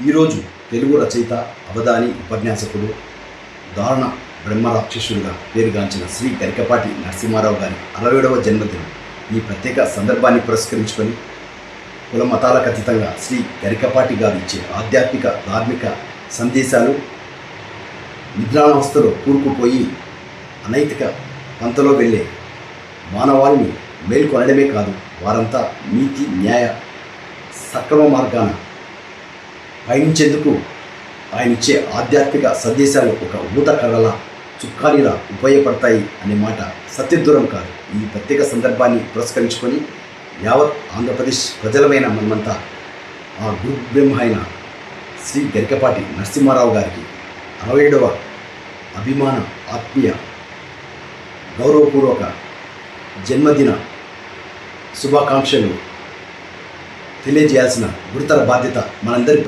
ఈరోజు తెలుగు రచయిత అవధాని ఉపన్యాసకుడు దారుణ బ్రహ్మరాక్షసుడిగా పేరుగాంచిన శ్రీ గరికపాటి నరసింహారావు గారి అరవైడవ జన్మదినం ఈ ప్రత్యేక సందర్భాన్ని పురస్కరించుకొని కుల మతాలకు అతీతంగా శ్రీ గరికపాటి గారు ఇచ్చే ఆధ్యాత్మిక ధార్మిక సందేశాలు నిద్రావస్థలో కూరుకుపోయి అనైతిక పంతలో వెళ్ళే మానవాళిని మేల్కొనడమే కాదు వారంతా నీతి న్యాయ సక్రమ మార్గాన పయనించేందుకు ఆయన ఇచ్చే ఆధ్యాత్మిక సందేశాలు ఒక ఊత కళల చుక్కానిలా ఉపయోగపడతాయి అనే మాట సత్యదూరం కాదు. ఈ ప్రత్యేక సందర్భాన్ని పురస్కరించుకొని యావత్ ఆంధ్రప్రదేశ్ ప్రజలమైన మనమంతా ఆ గురుబ్రహ్మ అయిన శ్రీ గరికపాటి నరసింహారావు గారికి అరవై ఏడవ అభిమాన ఆత్మీయ గౌరవపూర్వక జన్మదిన శుభాకాంక్షలు తెలియజేయాల్సిన గురుతర బాధ్యత మనందరి